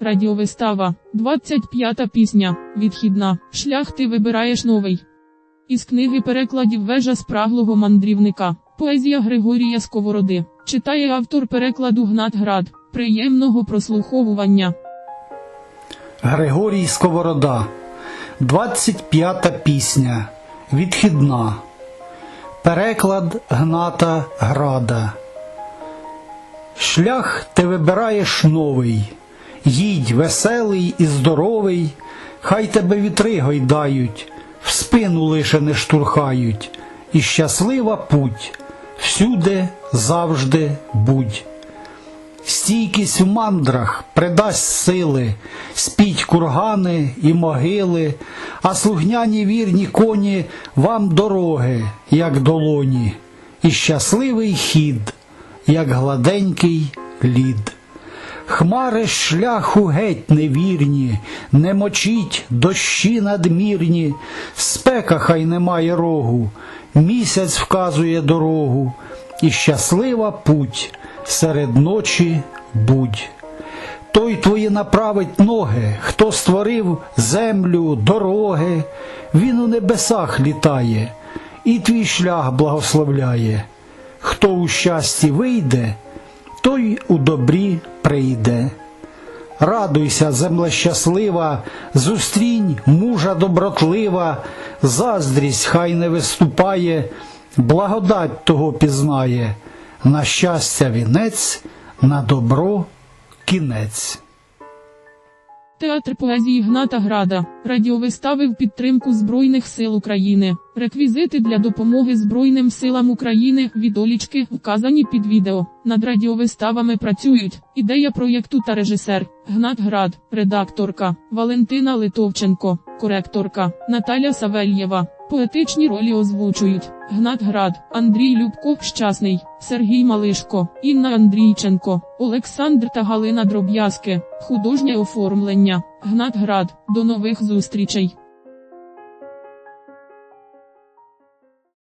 Радіовистава. 25-та пісня. Відхідна. Шлях ти вибираєш новий. Із книги перекладів Вежа спраглого мандрівника. Поезія Григорія Сковороди. Читає автор перекладу Гнат Град. Приємного прослуховування. Григорій Сковорода. 25-та пісня. Відхідна. Переклад Гната Града. Шлях ти вибираєш новий. Веселий і здоровий, хай тебе вітри гойдають, в спину лише не штурхають, і щаслива путь, всюди завжди будь. Стійкість в мандрах придасть сили, спіть кургани і могили, а слухняні вірні коні вам дороги, як долоні, і щасливий хід, як гладенький лід. Хмари шляху геть невірні, не мочіть дощі надмірні, спека хай немає рогу, місяць вказує дорогу, і щаслива путь серед ночі будь. Той твої направить ноги, хто створив землю, дороги, він у небесах літає, і твій шлях благословляє. Хто у щасті вийде, той у добрі прийде. Радуйся, земле щаслива, зустрінь мужа добротлива, заздрість хай не виступає, благодать того пізнає, на щастя вінець, на добро кінець. Театр поезії Гната Града. Радіовистави в підтримку Збройних сил України. Реквізити для допомоги Збройним силам України відолічки вказані під відео. Над радіовиставами працюють ідея проєкту та режисер Гнат Град, редакторка Валентина Литовченко, коректорка Наталя Савельєва. Поетичні ролі озвучують Гнат Град, Андрій Любко, Щасний, Сергій Малишко, Інна Андрійченко, Олександр та Галина Дроб'язки. Художнє оформлення. Гнат Град. До нових зустрічей.